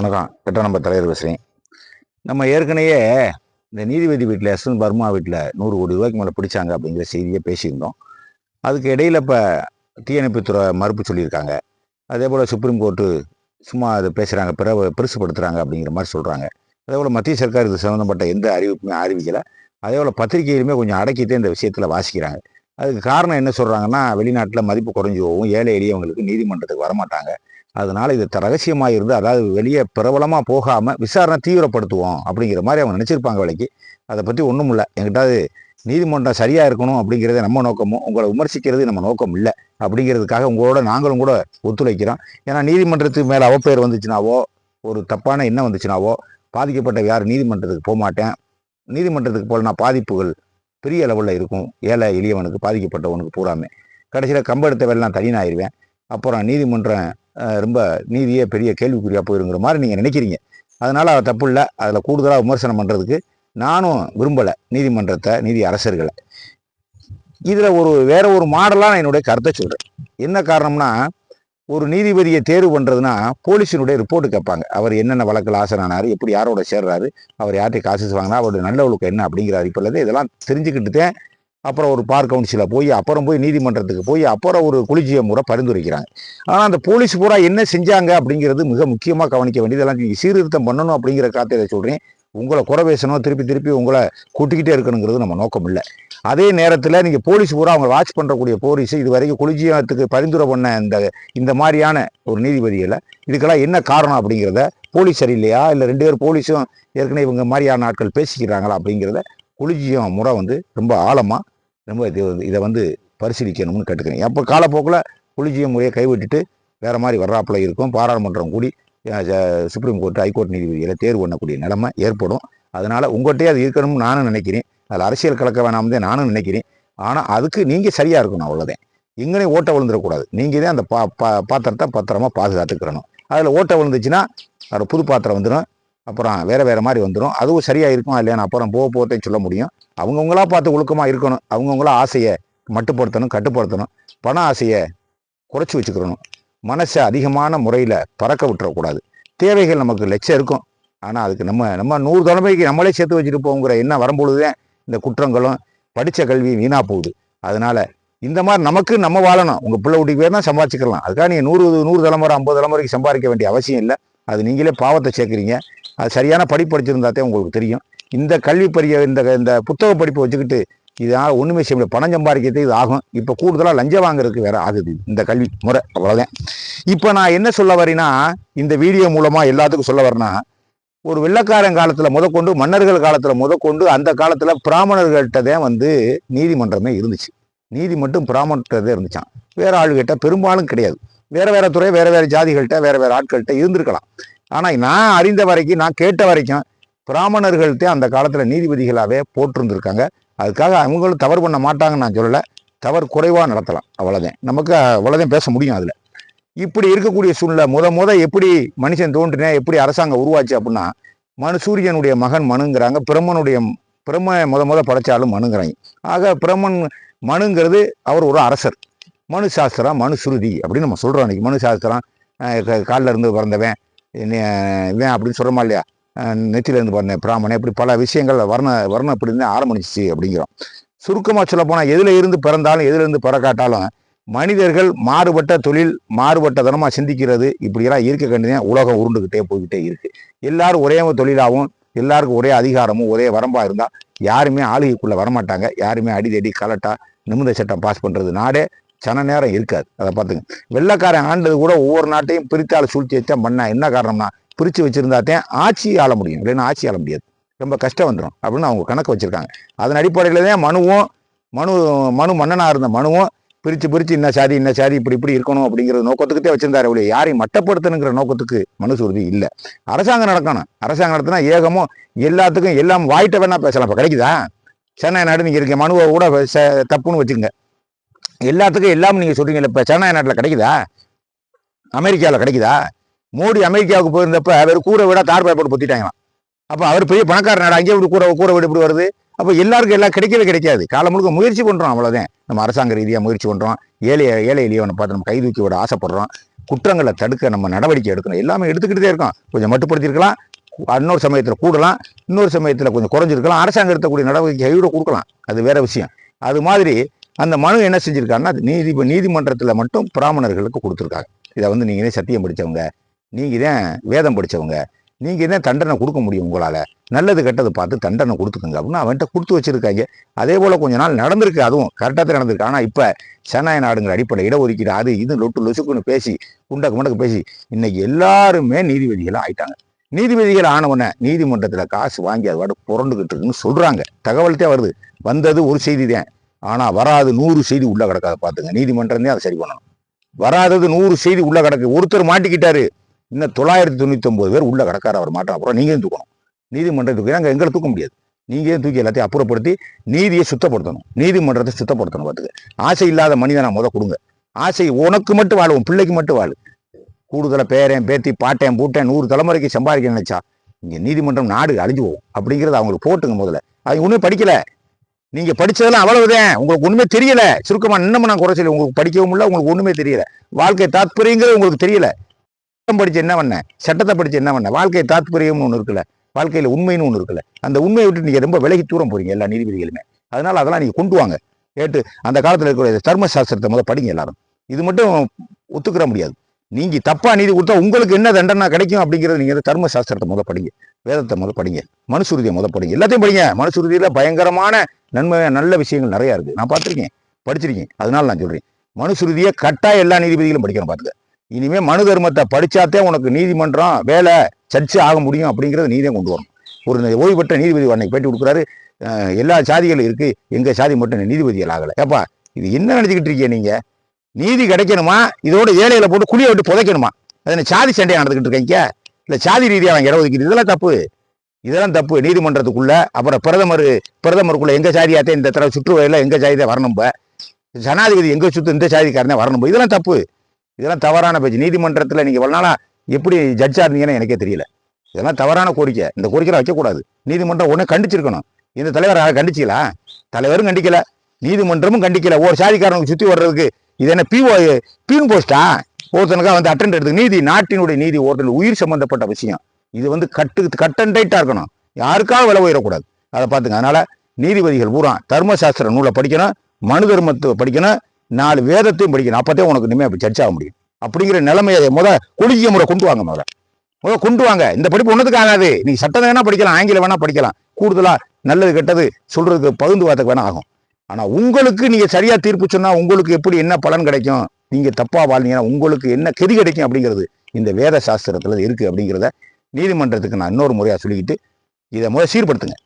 வணக்கம். எட்டாம் நம்பர் தலைவர் பேசுகிறேன் நம்ம ஏற்கனவே இந்த நீதிபதி வீட்டில் எஸ்என் பர்மா வீட்டில் நூறு கோடி ரூபாய்க்கு மேலே பிடிச்சாங்க அப்படிங்கிற செய்தியை பேசியிருந்தோம். அதுக்கு இடையில் இப்போ தீயணைப்புத்துறை மறுப்பு சொல்லியிருக்காங்க. அதே போல் சுப்ரீம் கோர்ட்டு சும்மா அது பேசுகிறாங்க பிற பெருசுப்படுத்துகிறாங்க அப்படிங்கிற மாதிரி சொல்கிறாங்க அதே போல் மத்திய சர்க்கார் இது சம்மந்தப்பட்ட எந்த அறிவிப்புமே அறிவிக்கலை. அதே போல் பத்திரிகையிலுமே கொஞ்சம் அடக்கிட்டே இந்த விஷயத்தில் வாசிக்கிறாங்க. அதுக்கு காரணம் என்ன சொல்கிறாங்கன்னா வெளிநாட்டில் மதிப்பு குறைஞ்சி போகும். ஏழை எளியவங்களுக்கு நீதிமன்றத்துக்கு வரமாட்டாங்க. அதனால் இது ரகசியமாக இருந்து அதாவது வெளியே பிரபலமாக போகாமல் விசாரணை தீவிரப்படுத்துவோம் அப்படிங்கிற மாதிரி அவங்க நினச்சிருப்பாங்க வேலைக்கு. அதை பற்றி ஒன்றும் இல்லை. எங்கிட்டாவது நீதிமன்றம் சரியாக இருக்கணும் அப்படிங்கிறதே நம்ம நோக்கமும் உங்களை விமர்சிக்கிறது நம்ம நோக்கம் இல்லை அப்படிங்கிறதுக்காக உங்களோட நாங்களும் கூட ஒத்துழைக்கிறோம். ஏன்னா நீதிமன்றத்துக்கு மேலே அவப்பெயர் வந்துச்சுனாவோ ஒரு தப்பான எண்ணம் வந்துச்சுனாவோ பாதிக்கப்பட்ட யார் நீதிமன்றத்துக்கு போக மாட்டேன் நீதிமன்றத்துக்கு போகலன்னா பாதிப்புகள் பெரிய லெவலில் இருக்கும். ஏழை எளியவனுக்கு பாதிக்கப்பட்டவனுக்கு பூராமே கடைசியில் கம்பெடுத்த வேலை நான் தனியாயிருவேன் அப்புறம் நீதிமன்றம் ரொம்ப நீதியே பெரிய கேள்விக்குறியாக போயிருங்கிற மாதிரி நீங்கள் நினைக்கிறீங்க. அதனால் அது தப்பு இல்லை. அதில் கூடுதலாக விமர்சனம் பண்ணுறதுக்கு நானும் விரும்பலை நீதிமன்றத்தை நீதி அரசர்களை. இதில் ஒரு வேற ஒரு மாடலாக நான் என்னுடைய கருத்தை சொல்கிறேன் என்ன காரணம்னா ஒரு நீதிபதியை தேர்வு பண்ணுறதுனா போலீஸினுடைய ரிப்போர்ட்டு கேட்பாங்க. அவர் என்னென்ன வழக்கில் ஆசனானார் எப்படி யாரோட சேர்றாரு அவர் யார்கிட்ட காசு வாங்கினா அவருடைய நல்ல ஒழுக்கம் என்ன அப்படிங்கிறாரு. இப்போ இதெல்லாம் தெரிஞ்சுக்கிட்டு தான் அப்புறம் ஒரு பார் கவுன்சிலில் போய் அப்புறம் போய் நீதிமன்றத்துக்கு போய் அப்புறம் ஒரு குளிர்ச்சிய முறை பரிந்துரைக்கிறாங்க. ஆனால் அந்த போலீஸ் பூரா என்ன செஞ்சாங்க அப்படிங்கிறது மிக முக்கியமாக கவனிக்க வேண்டியது. எல்லாம் சீர்திருத்தம் பண்ணணும் அப்படிங்கிற காத்தையை சொல்கிறேன் உங்களை குறை பேசணும் திருப்பி திருப்பி உங்களை கூட்டிக்கிட்டே இருக்கணுங்கிறது நம்ம நோக்கம் இல்லை. அதே நேரத்தில் நீங்கள் போலீஸ் பூரா அவங்க வாட்ச் பண்ணுறக்கூடிய போலீஸ் இது வரைக்கும் குளிர்ச்சியத்துக்கு பரிந்துரை பண்ண இந்த இந்த மாதிரியான ஒரு நீதிபதிகளை இதுக்கெல்லாம் என்ன காரணம் அப்படிங்கிறத போலீஸ் சரியில்லையா? இல்லை ரெண்டு பேர் போலீஸும் ஏற்கனவே இவங்க மாதிரியான ஆட்கள் பேசிக்கிறாங்களா அப்படிங்கிறத குளிர்ச்சியும் முறை வந்து ரொம்ப ஆழமாக ரொம்ப இது இதை வந்து பரிசீலிக்கணும்னு கேட்டுக்கிறேன். அப்போ காலப்போக்கில் குளிஜியம் முறையை கைவிட்டுட்டு வேறு மாதிரி வர்றாப்புல இருக்கும். பாராளுமன்றம் கூடி சுப்ரீம் கோர்ட் ஹைகோர்ட் நீதிபதிகளை தேர்வு பண்ணக்கூடிய நிலைமை ஏற்படும். அதனால் உங்கள்கிட்டயே அது இருக்கணும்னு நானும் நினைக்கிறேன். அதில் அரசியல் கலக்க வேணாம் தான் நானும் நினைக்கிறேன். ஆனால் அதுக்கு நீங்கள் சரியாக இருக்கணும் அவ்வளோதான் எங்கனையும் ஓட்ட விழுந்துடக்கூடாது. நீங்கள் தான் அந்த பா பா பாத்திரத்தை பத்திரமா பாதுகாத்துக்கிறணும் அதில் ஓட்ட விழுந்துச்சுன்னா அதில் புது பாத்திரம் வந்துடும். அப்புறம் வேறு வேறு மாதிரி வந்துடும் அதுவும் சரியாக இருக்கும் இல்லையான்னு அப்புறம் போக போகத்தையும் சொல்ல முடியும். அவங்கவுங்களா பார்த்து ஒழுக்கமாக இருக்கணும். அவங்கவுங்களா ஆசையை மட்டுப்படுத்தணும் கட்டுப்படுத்தணும். பண ஆசையை குறைச்சி வச்சுக்கிறணும். மனசை அதிகமான முறையில் பறக்க விட்டுறக்கூடாது. தேவைகள் நமக்கு லட்சம் இருக்கும். ஆனால் அதுக்கு நம்ம நம்ம நூறு தலைமைக்கு நம்மளே சேர்த்து வச்சுட்டு போங்கிற என்ன வரும்பொழுது தான் இந்த குற்றங்களும் படித்த கல்வி வீணாக போகுது. அதனால் இந்த மாதிரி நமக்கு நம்ம வாழணும். உங்கள் பிள்ளை வீட்டுக்கு பேர் தான் சம்பாதிச்சிக்கலாம். அதுக்காக நீங்கள் நூறு நூறு தலைமுறை ஐம்பது தலைமுறைக்கு சம்பாதிக்க வேண்டிய அவசியம் இல்லை. அது நீங்களே பாவத்தை சேர்க்குறீங்க. அது சரியான படிப்பு படிச்சிருந்தாத்தே உங்களுக்கு தெரியும். இந்த கல்வி பரிய இந்த இந்த புத்தக படிப்பை வச்சுக்கிட்டு இதனால் ஒன்றுமே செய்ய முடியாது. பணம் சம்பாதிக்கிறதே இது ஆகும். இப்போ கூடுதலாக லஞ்சம் வாங்குறதுக்கு வேற ஆகுது இந்த கல்வி முறை. அவ்வளோதான் இப்போ நான் என்ன சொல்ல வரேன்னா இந்த வீடியோ மூலமாக எல்லாத்துக்கும் சொல்ல வரேன்னா ஒரு வெள்ளக்காரன் காலத்தில் முதற்கொண்டு மன்னர்கள் காலத்தில் முதற்கொண்டு அந்த காலத்தில் பிராமணர்கள்ட்ட தான் வந்து நீதிமன்றமே இருந்துச்சு. நீதி மட்டும் பிராமணர்கிட்ட தான் இருந்துச்சான் வேறு ஆளுகிட்ட பெரும்பாலும் கிடையாது. வேற வேறு துறை வேற வேறு ஜாதிகள்கிட்ட வேறு வேறு ஆட்கள்கிட்ட இருந்திருக்கலாம். ஆனால் நான் அறிந்த வரைக்கும் நான் கேட்ட வரைக்கும் பிராமணர்கள்ட்டே அந்த காலத்தில் நீதிபதிகளாகவே போட்டிருந்துருக்காங்க. அதுக்காக அவங்களும் தவறு பண்ண மாட்டாங்கன்னு நான் சொல்லலை. தவறு குறைவாக நடத்தலாம். அவ்வளோதான் நமக்கு அவ்வளோதான் பேச முடியும் அதில். இப்படி இருக்கக்கூடிய சூழ்நிலை முத முத எப்படி மனுஷன் தோன்றினே எப்படி அரசாங்கம் உருவாச்சு அப்படின்னா மனு சூரியனுடைய மகன் மனுங்கிறாங்க. பிரம்மனுடைய பிரம்ம முத முத படைச்சாலும் மனுங்கிறாங்க. ஆக பிரம்மன் மனுங்கிறது அவர் ஒரு அரசர். மனு சாஸ்திரம் மனு சுருதி அப்படின்னு நம்ம சொல்கிறோம் அன்றைக்கி மனு சாஸ்திரம் காலில் கால்ல இருந்து பிறந்தவன். இவன் அப்படின்னு சொல்கிறோமா இல்லையா? நெத்திலேருந்து பண்ண பிராமணன். இப்படி பல விஷயங்கள் வர்ண வர்ணம் இப்படி இருந்து ஆரம்பிச்சிச்சு அப்படிங்கிறோம். சுருக்கமாக சொல்ல போனால் எதில் இருந்து பிறந்தாலும் எதிலிருந்து பிறக்காட்டாலும் மனிதர்கள் மாறுபட்ட தொழில் மாறுபட்ட தனமாக சிந்திக்கிறது இப்படியெல்லாம் இருக்க கண்டிதான் உலகம் உருண்டுக்கிட்டே போய்கிட்டே இருக்கு. எல்லாரும் ஒரே தொழிலாகவும் எல்லாருக்கும் ஒரே அதிகாரமும் ஒரே வரம்பாக இருந்தால் யாருமே ஆளுகைக்குள்ளே வரமாட்டாங்க. யாருமே அடிதடி கலட்டாக நிமித சட்டம் பாஸ் பண்ணுறது நாடே. சன நேரம் இருக்காது. அதை பார்த்துங்க வெள்ளைக்காரன் ஆண்டது கூட ஒவ்வொரு நாட்டையும் பிரித்தால் சூழ்ச்சி வச்சா பண்ண என்ன காரணம்னா பிரித்து வச்சுருந்தாத்தான் ஆட்சி ஆள முடியும். இல்லைன்னா ஆட்சி ஆள முடியாது. ரொம்ப கஷ்டம் வந்துடும் அப்படின்னு அவங்க கணக்கு வச்சுருக்காங்க. அதன் அடிப்படையில் தான் மனுவும் மனு மனு மன்னனாக இருந்த மனுவும் பிரித்து பிரித்து இன்ன சாதி இன்ன சாதி இப்படி இப்படி இருக்கணும் அப்படிங்கிற நோக்கத்துக்கிட்டே வச்சிருந்தாரு ஒழிய. யாரையும் மட்டப்படுத்தணுங்கிற நோக்கத்துக்கு மனுசூர்தி இல்லை. அரசாங்கம் நடக்கணும். அரசாங்கம் நடத்தினா ஏகமும் எல்லாத்துக்கும் எல்லாம் வாய்ட்ட வேணா பேசலாம். இப்போ கிடைக்குதா? சென்னை நாடு நீங்கள் இருக்க மனுவை கூட தப்புன்னு வச்சுக்கோங்க. எல்லாத்துக்கும் எல்லாம் நீங்கள் சொல்றீங்கல்ல இப்போ சென்னை நாட்டில் கிடைக்குதா? அமெரிக்காவில் கிடைக்குதா? மோடி அமெரிக்காவுக்கு போயிருந்தப்ப அவர் கூரை விட தார் போட்டு பொத்திட்டாங்களாம். அப்போ அவர் பெரிய பணக்கார நாடு அங்கேயே இப்படி கூரை கூரை வீடு இப்படி வருது. அப்போ எல்லாருக்கும் எல்லாம் கிடைக்கவே கிடைக்காது. காலம் முழுக்க முயற்சி பண்ணுறோம் அவ்வளோதான் நம்ம அரசாங்க ரீதியாக முயற்சி பண்ணுறோம் ஏழை ஏழை எளியவனை பார்த்து நம்ம கைதூக்கி விட ஆசைப்படுறோம். குற்றங்களை தடுக்க நம்ம நடவடிக்கை எடுக்கணும். எல்லாமே எடுத்துக்கிட்டே இருக்கோம். கொஞ்சம் மட்டுப்படுத்தியிருக்கலாம். இன்னொரு சமயத்தில் கூடலாம். இன்னொரு சமயத்தில் கொஞ்சம் குறைஞ்சிருக்கலாம். அரசாங்கம் இருக்கக்கூடிய நடவடிக்கை கைவிட கொடுக்கலாம். அது வேற விஷயம். அது மாதிரி அந்த மனு என்ன செஞ்சுருக்காருன்னா அது நீதி நீதிமன்றத்தில் மட்டும் பிராமணர்களுக்கு கொடுத்துருக்காங்க. இதை வந்து நீங்கள் சத்தியம் படித்தவங்க நீங்கள் தான் வேதம் படித்தவங்க நீங்கள் தான் தண்டனை கொடுக்க முடியும் உங்களால். நல்லது கெட்டது பார்த்து தண்டனை கொடுத்துக்கோங்க அப்படின்னு அவன்கிட்ட கொடுத்து வச்சிருக்காங்க. அதே போல் கொஞ்ச நாள் நடந்திருக்கு அதுவும் கரெக்டாக தான் நடந்திருக்கு. ஆனால் இப்போ சென்னாய நாடுங்கிற அடிப்படை இடஒதுக்கீடு அது இது லொட்டு லொசுக்குன்னு பேசி குண்டக்கு முண்டக்கு பேசி இன்றைக்கி எல்லாருமே நீதிபதிகளாக ஆயிட்டாங்க. நீதிபதிகள் ஆனவன நீதிமன்றத்தில் காசு வாங்கி அது புரண்டுக்கிட்டு இருக்குன்னு சொல்கிறாங்க தகவல் தான் வருது. வந்தது ஒரு செய்தி தான். ஆனால் வராது நூறு செய்தி உள்ள கிடக்காத பார்த்துங்க. நீதிமன்றந்தே அதை சரி பண்ணணும். வராதது நூறு செய்தி உள்ள கிடக்கு. ஒருத்தர் மாட்டிக்கிட்டாரு. இன்னும் தொள்ளாயிரத்தி தொண்ணூத்தொம்பது பேர் உள்ள கிடக்காரு. அவர் மாட்டம் அப்புறம் நீங்களும் தூக்கணும்? நீதிமன்றம் தூக்கி அங்கே எங்களை தூக்க முடியாது. நீங்களே தூக்கி எல்லாத்தையும் அப்புறப்படுத்தி நீதியை சுத்தப்படுத்தணும்? நீதிமன்றத்தை சுத்தப்படுத்தணும் பார்த்துக்க ஆசை இல்லாத மனிதனை முத கொடுங்க. ஆசை உனக்கு மட்டும் வாழும் பிள்ளைக்கு மட்டும் வாழு. கூடுதலாக பேரன் பேத்தி பாட்டேன் பூட்டேன் நூறு தலைமுறைக்கு சம்பாதிக்க நினைச்சா இங்கே நீதிமன்றம் நாடு அழிஞ்சு போகும். அவங்களுக்கு போட்டுங்க முதல்ல. அவங்க ஒன்றும் படிக்கலை. நீங்க படிச்சதெல்லாம் அவ்வளவுதான். உங்களுக்கு ஒண்ணுமே தெரியல. சுருக்கமா இன்னமும் நான் குறை சொல்லி உங்களுக்கு படிக்கவும் இல்லை உங்களுக்கு ஒண்ணுமே தெரியல. வாழ்க்கை தாத்பரியங்கிறது உங்களுக்கு தெரியல. சட்டம் படிச்சு என்ன பண்ண? சட்டத்தை படிச்சு என்ன பண்ண? வாழ்க்கை தாத்பரியம்னு ஒன்று இருக்குல்ல. வாழ்க்கையில உண்மைன்னு ஒன்று இருக்குல்ல. அந்த உண்மையை விட்டு நீங்க ரொம்ப விலகி தூரம் போறீங்க எல்லா நீதிபதிகளுமே. அதனால அதெல்லாம் நீங்க கொண்டு வாங்க. கேட்டு அந்த காலத்தில் இருக்கிற தர்ம சாஸ்திரத்தை முதல் படிங்க எல்லாரும். இது மட்டும் ஒத்துக்கிற முடியாது. நீங்க தப்பா நீதி கொடுத்தா உங்களுக்கு என்ன தண்டனை கிடைக்கும் அப்படிங்கறது நீங்க தர்ம சாஸ்திரத்தை முத படிங்க. வேதத்தை முத படிங்க. மனுசுருதியை முத படிங்க. எல்லாத்தையும் படிங்க. மனுசுருதியில பயங்கரமான நன்மை நல்ல விஷயங்கள் நிறைய இருக்கு. நான் பார்த்துருக்கேன். படிச்சிருக்கேன். அதனால நான் சொல்றேன். மனுசுருதியை கட்டாய எல்லா நீதிபதிகளும் படிக்கணும் பாத்துக்க இனிமே மனு தர்மத்தை படிச்சாத்தே உனக்கு நீதிமன்றம் வேலை சர்ச்சு ஆக முடியும் அப்படிங்கறத நீதே கொண்டு வரணும். ஒரு ஓய்வு பெற்ற நீதிபதி அன்னைக்கு பேட்டி கொடுக்குறாரு. எல்லா சாதிகளும் இருக்கு. எங்க சாதி மட்டும் நீதிபதிகள் ஆகலை. ஏப்பா இது என்ன நினைச்சுக்கிட்டு இருக்கீங்க நீங்க? நீதி கிடைக்கணுமா? இதோட ஏழையில போட்டு குழியை விட்டு புதைக்கணுமா? அதனை சாதி சண்டையா நடந்துக்கிட்டு இருக்கீங்க இல்லை சாதி ரீதியாக அவங்க இடம் ஒதுக்கீடு இதெல்லாம் தப்பு. இதெல்லாம் தப்பு. நீதிமன்றத்துக்குள்ள அப்புறம் பிரதமர் பிரதமருக்குள்ள எங்க சாதியாத்தே இந்த தடவை சுற்றுவழியில எங்க சாதியை வரணும் ஜனாதிபதி எங்க சுத்து இந்த சாதிக்காரனே வரணும் இதெல்லாம் தப்பு. இதெல்லாம் தவறான பேச்சு. நீதிமன்றத்தில் நீங்க இவ்வளவு எப்படி ஜட்ஜா இருந்தீங்கன்னு எனக்கே தெரியல. இதெல்லாம் தவறான கோரிக்கை. இந்த கோரிக்கை வைக்கக்கூடாது. நீதிமன்றம் ஒன்று கண்டிச்சிருக்கணும். இந்த தலைவர் யாரை தலைவரும் கண்டிக்கல. நீதிமன்றமும் கண்டிக்கல. ஒரு சாதிக்காரனுக்கு சுற்றி வர்றதுக்கு இது என்ன பிஓ பீன் போஸ்டா ஒருத்தனுக்காக வந்து அட்டென்ட் எடுத்து நீதி நாட்டினுடைய நீதி ஒருத்தன் உயிர் சம்பந்தப்பட்ட விஷயம். இது வந்து கட்டு கட்டன் டைட்டாக இருக்கணும். யாருக்காக விலை உயரக்கூடாது? அதை பார்த்துங்க. அதனால் நீதிபதிகள் பூரா தர்மசாஸ்திர நூலை படிக்கணும் மனு தர்மத்தை படிக்கணும் நாலு வேதத்தையும் படிக்கணும். அப்போதே உனக்கு இனிமேல் அப்படி சர்ச்சை ஆக முடியும். அப்படிங்கிற நிலைமையை முத குலுக்கிய முறை கொண்டு வாங்க முதல்ல. முத கொண்டு வாங்க. இந்த படிப்பு ஒன்றுத்துக்கு ஆகாது. நீ சட்டம் வேணால் படிக்கலாம் ஆங்கிலம் வேணால் படிக்கலாம். கூடுதலாக நல்லது கெட்டது சொல்கிறதுக்கு பகுந்து வார்த்தைக்கு வேணால் ஆகும். ஆனால் உங்களுக்கு நீங்கள் சரியாக தீர்ப்பு சொன்னால் உங்களுக்கு எப்படி என்ன பலன் கிடைக்கும்? நீங்கள் தப்பாக வாழ்ந்தீங்கன்னா உங்களுக்கு என்ன கெதி கிடைக்கும் அப்படிங்கிறது இந்த வேத சாஸ்திரத்தில் இருக்குது அப்படிங்கிறத நீதிமன்றத்துக்கு நான் இன்னொரு முறையாக சொல்லிக்கிட்டு இதை முறை சீர்படுத்துங்க.